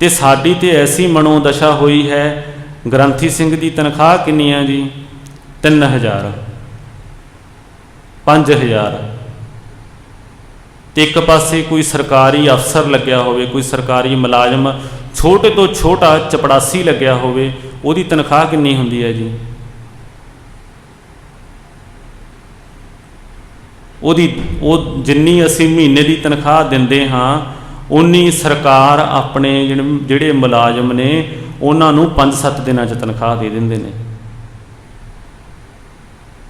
ਤੇ ਸਾਡੀ ਤੇ ਐਸੀ ਮਨੋ ਦਸ਼ਾ ਹੋਈ ਹੈ, ਗ੍ਰੰਥੀ ਸਿੰਘ ਦੀ ਤਨਖਾਹ ਕਿੰਨੀ ਹੈ ਜੀ 3000 5000 ਤੇ ਇੱਕ ਪਾਸੇ ਕੋਈ ਸਰਕਾਰੀ ਅਫਸਰ ਲੱਗਿਆ ਹੋਵੇ, ਕੋਈ ਸਰਕਾਰੀ ਮੁਲਾਜ਼ਮ, ਛੋਟੇ ਤੋਂ ਛੋਟਾ ਚਪੜਾਸੀ ਲੱਗਿਆ ਹੋਵੇ, ਉਹਦੀ ਤਨਖਾਹ ਕਿੰਨੀ ਹੁੰਦੀ ਹੈ ਜੀ? ਉਹਦੀ, ਉਹ ਜਿੰਨੀ ਅਸੀਂ ਮਹੀਨੇ ਦੀ ਤਨਖਾਹ ਦਿੰਦੇ ਹਾਂ ਉਨੀ ਸਰਕਾਰ ਆਪਣੇ ਜਿਹੜੇ ਜਿਹੜੇ ਮੁਲਾਜ਼ਮ ਨੇ, ਉਹਨਾਂ ਨੂੰ 5-7 ਦਿਨਾਂ 'ਚ ਤਨਖਾਹ ਦੇ ਦਿੰਦੇ ਨੇ।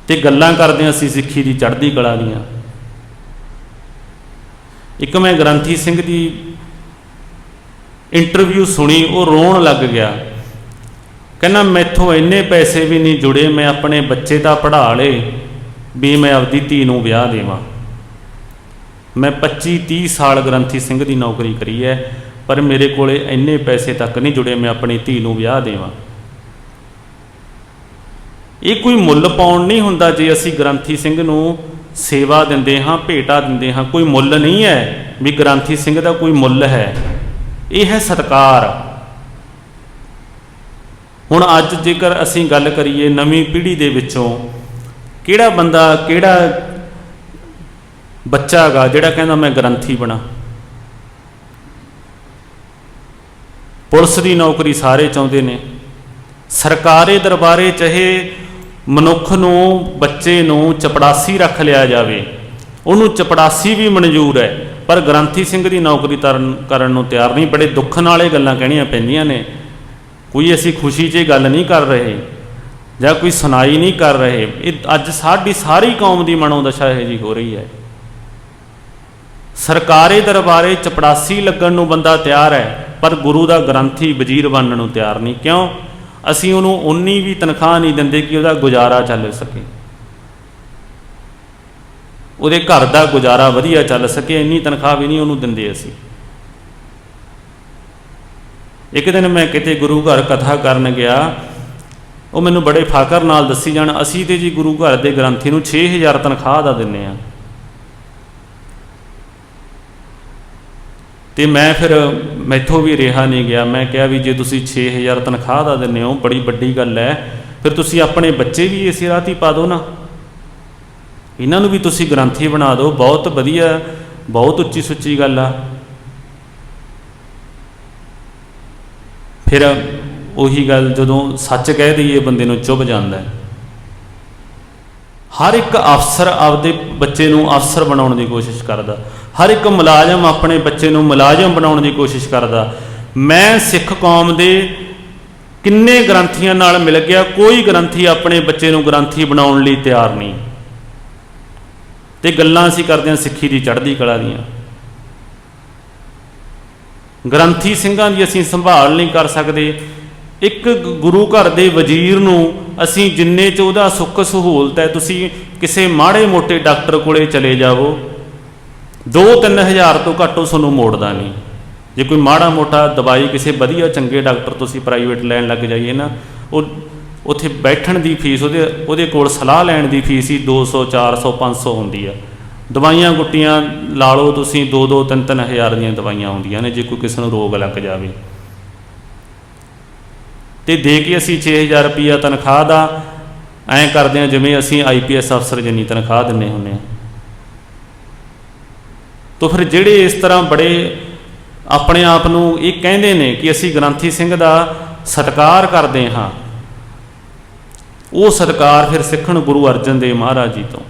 ਤੇ ਗੱਲਾਂ ਕਰਦੇ ਹਾਂ ਅਸੀਂ ਸਿੱਖੀ ਦੀ ਚੜ੍ਹਦੀ ਕਲਾ ਦੀਆਂ। ਇੱਕ ਮੈਂ ਗ੍ਰੰਥੀ ਸਿੰਘ ਦੀ ਇੰਟਰਵਿਊ ਸੁਣੀ, ਉਹ ਰੋਣ ਲੱਗ ਗਿਆ। ਕਹਿੰਦਾ, ਮੈਥੋਂ ਇੰਨੇ ਪੈਸੇ ਵੀ ਨਹੀਂ ਜੁੜੇ, ਮੈਂ ਆਪਣੇ ਬੱਚੇ ਦਾ ਪੜ੍ਹਾ ਲੇ ਵੀ ਮੈਂ ਆਪਦੀ ਧੀ ਨੂੰ ਵਿਆਹ ਦੇਵਾਂ। ਮੈਂ 25 30 ਸਾਲ ਗ੍ਰੰਥੀ ਸਿੰਘ ਦੀ ਨੌਕਰੀ ਕਰੀ ਹੈ, ਪਰ ਮੇਰੇ ਕੋਲੇ ਇੰਨੇ ਪੈਸੇ ਤੱਕ ਨਹੀਂ ਜੁੜੇ, ਮੈਂ ਆਪਣੀ ਧੀ ਨੂੰ ਵਿਆਹ ਦੇਵਾਂ। ਇਹ ਕੋਈ ਮੁੱਲ ਪਾਉਣ ਨਹੀਂ ਹੁੰਦਾ ਜੇ ਅਸੀਂ ਗ੍ਰੰਥੀ ਸਿੰਘ ਨੂੰ ਸੇਵਾ ਦਿੰਦੇ ਹਾਂ, ਭੇਟਾ ਦਿੰਦੇ ਹਾਂ, ਕੋਈ ਮੁੱਲ ਨਹੀਂ ਹੈ ਵੀ ਗ੍ਰੰਥੀ ਸਿੰਘ ਦਾ ਕੋਈ ਮੁੱਲ ਹੈ। ਇਹ ਹੈ ਸਤਕਾਰ। ਹੁਣ ਅੱਜ ਜੇਕਰ ਅਸੀਂ ਗੱਲ ਕਰੀਏ ਨਵੀਂ ਪੀੜ੍ਹੀ ਦੇ ਵਿੱਚੋਂ, ਕਿਹੜਾ ਬੰਦਾ, ਕਿਹੜਾ ਬੱਚਾ ਹੈਗਾ ਜਿਹੜਾ ਕਹਿੰਦਾ ਮੈਂ ਗ੍ਰੰਥੀ ਬਣਾ। ਪੁਲਿਸ ਦੀ ਨੌਕਰੀ ਸਾਰੇ ਚਾਹੁੰਦੇ ਨੇ। ਸਰਕਾਰੀ ਦਰਬਾਰੇ ਚਾਹੇ ਮਨੁੱਖ ਨੂੰ, ਬੱਚੇ ਨੂੰ ਚਪੜਾਸੀ ਰੱਖ ਲਿਆ ਜਾਵੇ। ਉਹਨੂੰ ਚਪੜਾਸੀ ਵੀ ਮਨਜ਼ੂਰ ਹੈ, ਪਰ ਗ੍ਰੰਥੀ ਸਿੰਘ ਦੀ ਨੌਕਰੀ ਤਰਨ ਕਰਨ ਨੂੰ ਤਿਆਰ ਨਹੀਂ। ਬੜੇ ਦੁੱਖ ਨਾਲ ਇਹ ਗੱਲਾਂ ਕਹਿਣੀਆਂ ਪੈਂਦੀਆਂ ਨੇ। ਕੋਈ ਅਸੀਂ ਖੁਸ਼ੀ 'ਚ ਗੱਲ ਨਹੀਂ ਕਰ ਰਹੇ, ਜਾਂ ਕੋਈ ਸੁਣਾਈ ਨਹੀਂ ਕਰ ਰਹੇ। ਇਹ ਅੱਜ ਸਾਡੀ ਸਾਰੀ ਕੌਮ ਦੀ ਮਨੋਦਸ਼ਾ ਇਹ ਜੀ ਹੋ ਰਹੀ ਹੈ। ਸਰਕਾਰੀ ਦਰਬਾਰੇ ਚਪੜਾਸੀ ਲੱਗਣ ਨੂੰ ਬੰਦਾ ਤਿਆਰ ਹੈ, ਪਰ ਗੁਰੂ ਦਾ ਗ੍ਰੰਥੀ ਵਜ਼ੀਰ ਬਣਨ ਨੂੰ ਤਿਆਰ ਨਹੀਂ। ਕਿਉਂ? ਅਸੀਂ ਉਹਨੂੰ ਉਨੀ ਵੀ ਤਨਖਾਹ ਨਹੀਂ ਦਿੰਦੇ ਕਿ ਉਹਦਾ ਗੁਜ਼ਾਰਾ ਚੱਲ ਸਕੇ। ਉਹਦੇ ਘਰ ਦਾ ਗੁਜ਼ਾਰਾ ਵਧੀਆ ਚੱਲ ਸਕੇ, ਇੰਨੀ ਤਨਖਾਹ ਵੀ ਨਹੀਂ ਉਹਨੂੰ ਦਿੰਦੇ ਅਸੀਂ। ਇੱਕ ਦਿਨ ਮੈਂ ਕਿਤੇ ਗੁਰੂ ਘਰ ਕਥਾ ਕਰਨ ਗਿਆ। ਉਹ ਮੈਨੂੰ ਬੜੇ ਫਾਕਰ ਨਾਲ ਦੱਸੀ ਜਾਣ, ਅਸੀਂ ਤੇ ਜੀ ਗੁਰੂ ਘਰ ਦੇ ਗ੍ਰੰਥੀ ਨੂੰ 6000 ਤਨਖਾਹ ਦਾ ਦਿੰਨੇ ਆ। ਤੇ ਮੈਂ ਫਿਰ ਮੈਥੋਂ ਵੀ ਰਿਹਾ ਨਹੀਂ ਗਿਆ। ਮੈਂ ਕਿਹਾ ਵੀ ਜੇ ਤੁਸੀਂ 6000 ਤਨਖਾਹ ਦਾ ਦਿੰਦੇ ਹੋ, ਬੜੀ ਵੱਡੀ ਗੱਲ ਹੈ। ਫਿਰ ਤੁਸੀਂ ਆਪਣੇ ਬੱਚੇ ਵੀ ਇਸੇ ਰਾਹ 'ਤੇ ਪਾ ਦਿਓ ਨਾ। ਇਹਨਾਂ ਨੂੰ ਵੀ ਤੁਸੀਂ ਗ੍ਰੰਥੀ ਬਣਾ ਦਿਓ। ਬਹੁਤ ਵਧੀਆ, ਬਹੁਤ ਉੱਚੀ ਸੁੱਚੀ ਗੱਲ ਆ। ਫਿਰ ਉਹੀ ਗੱਲ ਜਦੋਂ ਸੱਚ ਕਹਿ ਦਈਏ, ਬੰਦੇ ਨੂੰ ਚੁੱਭ ਜਾਂਦਾ ਹਰ ਇੱਕ ਅਫਸਰ ਆਪਦੇ ਬੱਚੇ ਨੂੰ ਅਫਸਰ ਬਣਾਉਣ ਦੀ ਕੋਸ਼ਿਸ਼ ਕਰਦਾ। ਹਰ ਇੱਕ ਮੁਲਾਜ਼ਮ ਆਪਣੇ ਬੱਚੇ ਨੂੰ ਮੁਲਾਜ਼ਮ ਬਣਾਉਣ ਦੀ ਕੋਸ਼ਿਸ਼ ਕਰਦਾ। ਮੈਂ ਸਿੱਖ ਕੌਮ ਦੇ ਕਿੰਨੇ ਗ੍ਰੰਥੀਆਂ ਨਾਲ ਮਿਲ ਗਿਆ, ਕੋਈ ਗ੍ਰੰਥੀ ਆਪਣੇ ਬੱਚੇ ਨੂੰ ਗ੍ਰੰਥੀ ਬਣਾਉਣ ਲਈ ਤਿਆਰ ਨਹੀਂ। ਤੇ ਗੱਲਾਂ ਅਸੀਂ ਕਰਦੇ ਹਾਂ ਸਿੱਖੀ ਦੀ, ਚੜ੍ਹਦੀ ਕਲਾ ਦੀਆਂ। ਗ੍ਰੰਥੀ ਸਿੰਘਾਂ ਦੀ ਅਸੀਂ ਸੰਭਾਲ ਨਹੀਂ ਕਰ ਸਕਦੇ। ਇੱਕ ਗੁਰੂ ਘਰ ਦੇ ਵਜ਼ੀਰ ਨੂੰ ਅਸੀਂ ਜਿੰਨੇ ਚ ਉਹਦਾ ਸੁੱਖ ਸਹੂਲਤ ਹੈ, ਤੁਸੀਂ ਕਿਸੇ ਮਾੜੇ ਮੋਟੇ ਡਾਕਟਰ ਕੋਲੇ ਚਲੇ ਜਾਵੋ। 2-3000 ਤੋਂ ਘੱਟ ਉਹ ਤੁਹਾਨੂੰ ਮੋੜਦਾ ਨਹੀਂ। ਜੇ ਕੋਈ ਮਾੜਾ ਮੋਟਾ ਦਵਾਈ ਕਿਸੇ ਵਧੀਆ ਚੰਗੇ ਡਾਕਟਰ ਤੁਸੀਂ ਪ੍ਰਾਈਵੇਟ ਲੈਣ ਲੱਗ ਜਾਈਏ ਨਾ, ਉਹ ਉੱਥੇ ਬੈਠਣ ਦੀ ਫੀਸ ਉਹਦੇ ਉਹਦੇ ਕੋਲ ਸਲਾਹ ਲੈਣ ਦੀ ਫੀਸ ਹੀ 200 400 500 ਹੁੰਦੀ ਆ। ਦਵਾਈਆਂ ਗੁੱਟੀਆਂ ਲਾ ਲਓ ਤੁਸੀਂ 2-2 3-3 ਹਜ਼ਾਰ ਦੀਆਂ ਦਵਾਈਆਂ ਹੁੰਦੀਆਂ ਨੇ ਜੇ ਕੋਈ ਕਿਸੇ ਨੂੰ ਰੋਗ ਲੱਗ ਜਾਵੇ। ਤੇ ਦੇ ਕੇ ਅਸੀਂ 6000 ਰੁਪਈਆ ਤਨਖਾਹ ਦਾ, ਐਂ ਕਰਦੇ ਹਾਂ ਜਿਵੇਂ ਅਸੀਂ ਆਈਪੀਐਸ ਅਫਸਰ ਜਿੰਨੀ ਤਨਖਾਹ ਦਿੰਨੇ ਹੁੰਨੇ ਆ। ਤਾਂ ਫਿਰ ਜਿਹੜੇ ਇਸ ਤਰ੍ਹਾਂ ਬੜੇ ਆਪਣੇ ਆਪ ਨੂੰ ਇਹ ਕਹਿੰਦੇ ਨੇ ਕਿ ਅਸੀਂ ਗ੍ਰੰਥੀ ਸਿੰਘ ਦਾ ਸਤਿਕਾਰ ਕਰਦੇ ਹਾਂ, ਉਹ ਸਤਿਕਾਰ ਫਿਰ ਸਿੱਖਣ ਗੁਰੂ ਅਰਜਨ ਦੇਵ ਮਹਾਰਾਜ ਜੀ ਤੋਂ।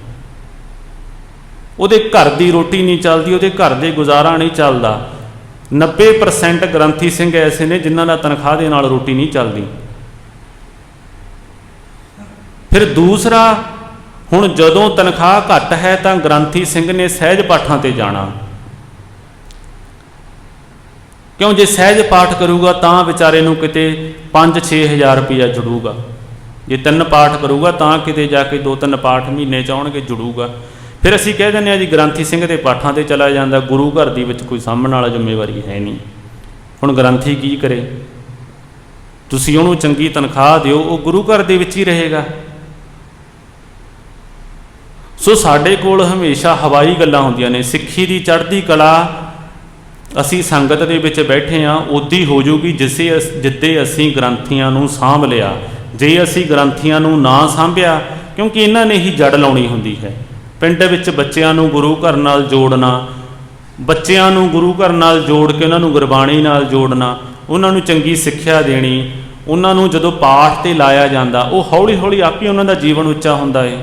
ਉਹਦੇ ਘਰ ਦੀ ਰੋਟੀ ਨਹੀਂ ਚੱਲਦੀ, ਉਹਦੇ ਘਰ ਦੇ ਗੁਜ਼ਾਰਾ ਨਹੀਂ ਚੱਲਦਾ। 90% ਗ੍ਰੰਥੀ ਸਿੰਘ ਐਸੇ ਨੇ ਜਿਨ੍ਹਾਂ ਦਾ ਤਨਖਾਹ ਦੇ ਨਾਲ ਰੋਟੀ ਨਹੀਂ ਚੱਲਦੀ। ਫਿਰ ਦੂਸਰਾ ਹੁਣ ਜਦੋਂ ਤਨਖਾਹ ਘੱਟ ਹੈ ਤਾਂ ਗ੍ਰੰਥੀ ਸਿੰਘ ਨੇ ਸਹਿਜ ਪਾਠਾਂ ਤੇ ਜਾਣਾ। ਕਿਉਂ ਜੇ ਸਹਿਜ ਪਾਠ ਕਰੂਗਾ ਤਾਂ ਵਿਚਾਰੇ ਨੂੰ ਕਿਤੇ 5-6000 ਰੁਪਇਆ ਜੁੜੂਗਾ। ਜੇ ਤਿੰਨ ਪਾਠ ਕਰੂਗਾ ਤਾਂ ਕਿਤੇ ਜਾ ਕੇ ਦੋ ਤਿੰਨ ਪਾਠ ਮਹੀਨੇ ਚ ਆਉਣਗੇ, ਜੁੜੂਗਾ। ਫਿਰ ਅਸੀਂ ਕਹਿ ਦਿੰਦੇ ਆ ਜੀ, ਗ੍ਰੰਥੀ ਸਿੰਘ ਦੇ ਪਾਠਾਂ ਤੇ ਚਲਾ ਜਾਂਦਾ, ਗੁਰੂ ਘਰ ਦੀ ਵਿੱਚ ਕੋਈ ਸਾਂਭਣ ਵਾਲਾ ਜ਼ਿੰਮੇਵਾਰੀ ਹੈ ਨਹੀਂ। ਹੁਣ ਗ੍ਰੰਥੀ ਕੀ ਕਰੇ? ਤੁਸੀਂ ਉਹਨੂੰ ਚੰਗੀ ਤਨਖਾਹ ਦਿਓ, ਉਹ ਗੁਰੂ ਘਰ ਦੇ ਵਿੱਚ ਹੀ ਰਹੇਗਾ। ਸੋ ਸਾਡੇ ਕੋਲ ਹਮੇਸ਼ਾ ਹਵਾਈ ਗੱਲਾਂ ਹੁੰਦੀਆਂ ਨੇ। ਸਿੱਖੀ ਦੀ ਚੜ੍ਹਦੀ ਕਲਾ ਅਸੀਂ ਸੰਗਤ ਦੇ ਵਿੱਚ ਬੈਠੇ ਆ ਉਦੀ ਹੋ ਜੂਗੀ ਜਿਸੇ ਅਸ- ਜਿੱਦੇ ਅਸੀਂ ਗ੍ਰੰਥੀਆਂ ਨੂੰ ਸਾਂਭ ਲਿਆ। ਜੇ ਅਸੀਂ ਗ੍ਰੰਥੀਆਂ ਨੂੰ ਨਾ ਸਾਂਭਿਆ, ਕਿਉਂਕਿ ਇਹਨਾਂ ਨੇ ਹੀ ਜੜ ਲਾਉਣੀ ਹੁੰਦੀ ਹੈ। ਪਿੰਡ ਵਿੱਚ ਬੱਚਿਆਂ ਨੂੰ ਗੁਰੂ ਘਰ ਨਾਲ ਜੋੜਨਾ, ਬੱਚਿਆਂ ਨੂੰ ਗੁਰੂ ਘਰ ਨਾਲ ਜੋੜ ਕੇ ਉਹਨਾਂ ਨੂੰ ਗੁਰਬਾਣੀ ਨਾਲ ਜੋੜਨਾ, ਉਹਨਾਂ ਨੂੰ ਚੰਗੀ ਸਿੱਖਿਆ ਦੇਣੀ, ਉਹਨਾਂ ਨੂੰ ਜਦੋਂ ਪਾਠ ਤੇ ਲਾਇਆ ਜਾਂਦਾ, ਉਹ ਹੌਲੀ ਹੌਲੀ ਆਪੇ ਉਹਨਾਂ ਦਾ ਜੀਵਨ ਉੱਚਾ ਹੁੰਦਾ ਹੈ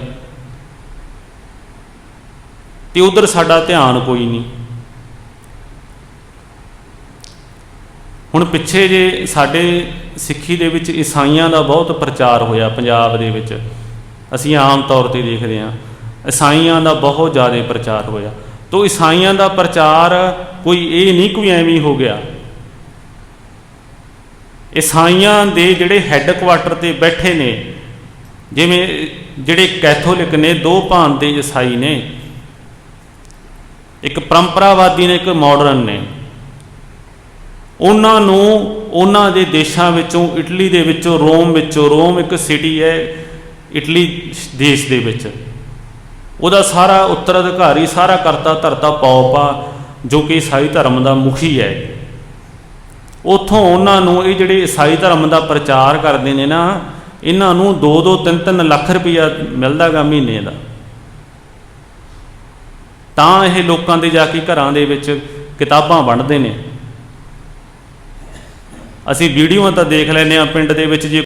ਤੇ ਉਧਰ ਸਾਡਾ ਧਿਆਨ ਕੋਈ ਨਹੀਂ। ਹੁਣ ਪਿੱਛੇ ਜੇ ਸਾਡੇ ਸਿੱਖੀ ਦੇ ਵਿੱਚ ਈਸਾਈਆਂ ਦਾ ਬਹੁਤ ਪ੍ਰਚਾਰ ਹੋਇਆ ਪੰਜਾਬ ਦੇ ਵਿੱਚ, ਅਸੀਂ ਆਮ ਤੌਰ ਤੇ ਦੇਖਦੇ ਹਾਂ, ਈਸਾਈਆਂ ਦਾ ਬਹੁਤ ਜ਼ਿਆਦਾ ਪ੍ਰਚਾਰ ਹੋਇਆ। ਤੋ ਈਸਾਈਆਂ ਦਾ ਪ੍ਰਚਾਰ ਕੋਈ ਇਹ ਨਹੀਂ ਕੋਈ ਐਵੇਂ ਹੋ ਗਿਆ। ਈਸਾਈਆਂ ਦੇ ਜਿਹੜੇ ਹੈੱਡਕੁਆਟਰ ਤੇ ਬੈਠੇ ਨੇ, ਜਿਵੇਂ ਜਿਹੜੇ ਕੈਥੋਲਿਕ ਨੇ, ਦੋ ਭਾਂਤ ਦੇ ਈਸਾਈ ਨੇ ਇੱਕ ਪਰੰਪਰਾਵਾਦੀ ਨੇ, ਇੱਕ ਮਾਡਰਨ ਨੇ। ਉਹਨਾਂ ਨੂੰ ਉਹਨਾਂ ਦੇ ਦੇਸ਼ਾਂ ਵਿੱਚੋਂ, ਇਟਲੀ ਦੇ ਵਿੱਚੋਂ, ਰੋਮ ਵਿੱਚੋਂ, ਰੋਮ ਇੱਕ ਸਿਟੀ ਹੈ, ਇਟਲੀ ਦੇਸ਼ ਦੇ ਵਿੱਚ। ਉਹਦਾ ਸਾਰਾ ਉੱਤਰਾਧਿਕਾਰੀ, ਸਾਰਾ ਕਰਤਾ ਧਰਤਾ ਪੌਪਾ ਜੋ ਕਿ ਈਸਾਈ ਧਰਮ ਦਾ ਮੁਖੀ ਹੈ। ਉਥੋਂ ਉਹਨਾਂ ਨੂੰ ਇਹ ਜਿਹੜੇ ਈਸਾਈ ਧਰਮ ਦਾ ਪ੍ਰਚਾਰ ਕਰਦੇ ਨੇ ਨਾ, ਇਹਨਾਂ ਨੂੰ 2-2 3-3 ਲੱਖ ਰੁਪਇਆ ਮਿਲਦਾਗਾ ਮਹੀਨੇ ਦਾ। ਤਾਂ ਇਹ ਲੋਕਾਂ ਦੇ ਜਾ ਕੇ ਘਰਾਂ ਦੇ ਵਿੱਚ ਕਿਤਾਬਾਂ ਵੰਡਦੇ ਨੇ। ਅਸੀਂ ਵੀਡੀਓਆਂ ਤਾਂ ਦੇਖ ਲੈਂਦੇ ਆ ਪਿੰਡ ਦੇ ਵਿੱਚ ਜੇ